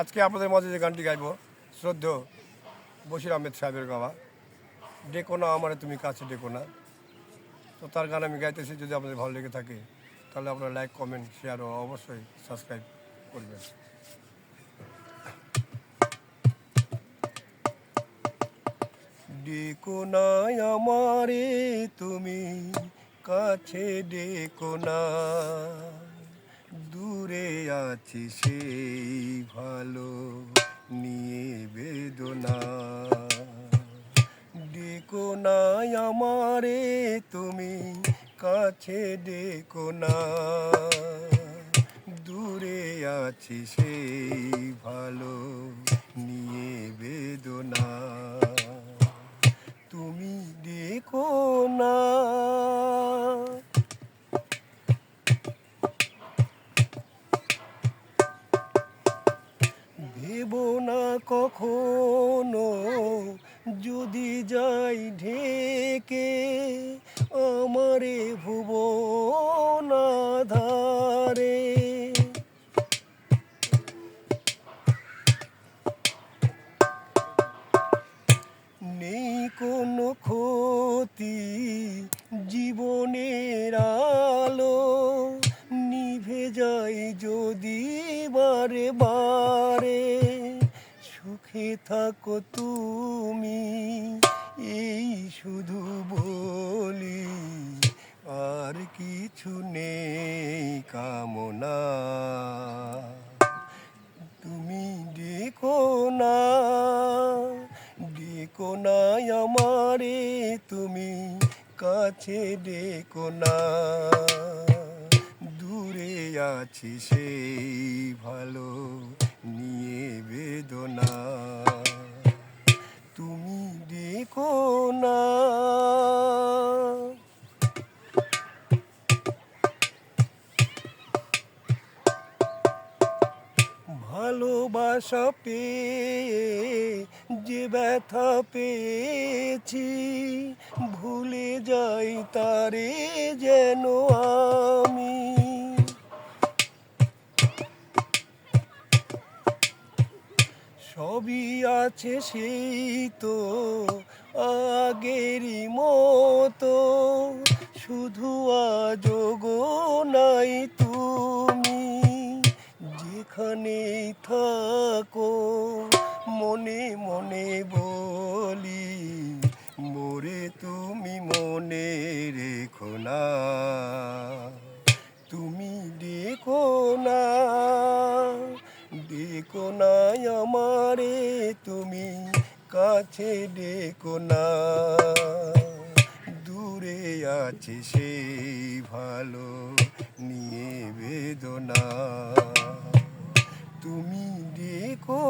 আজকে আপনাদের মাঝে যে গানটি গাইব শ্রদ্ধ বশির আহমেদ সাহেবের গাওয়া, ডেকো না, আমারে তুমি কাছে ডেকো না। তো তার গান আমি গাইতেছি, যদি আপনাদের ভালো লেগে থাকে, তাহলে আপনারা লাইক, কমেন্ট শেয়ার ও অবশ্যই সাবস্ক্রাইব করবেন। ডেকো না আমারে তুমি কাছে ডেকো না। দূরে আছি সেই ভালো নিয়ে বেদনা। ডেকো না আমারে, তুমি কাছে ডেকো না। দূরে আছি সেই ভালো নিয়ে বেদনা। তুমি ডেকো না। কখনো যদি যাই ঢেকে আমারে ভুবন ধারে। নেই কোনো ক্ষতি জীবনের আলো, নিভে যায় যদি বারে বারে। সুখে থাকো তুমি, এই শুধু বলি, আর কিছু নেই কামনা। তুমি ডেকো না ডেকো না আমারে, তুমি কাছে ডেকো না। দূরে আছি সেই ভালো, নিয়ে বেদনা। না। ভালোবাসা পেয়ে যে ব্যথা পেয়েছি ভুলে যাই তারে যেন আমি সবই আছে সেই তো আগেরই মতো। শুধু আজগো নাই তুমি যেখানে থাকো মনে মনে বলি, মোরে তুমি মনে রেখো না। তুমি দেখো না দেখো না আমারে তুমি কাছে ডেকো না। দূরে আছে সে ভালো নিয়ে বেদনা। তুমি ডেকো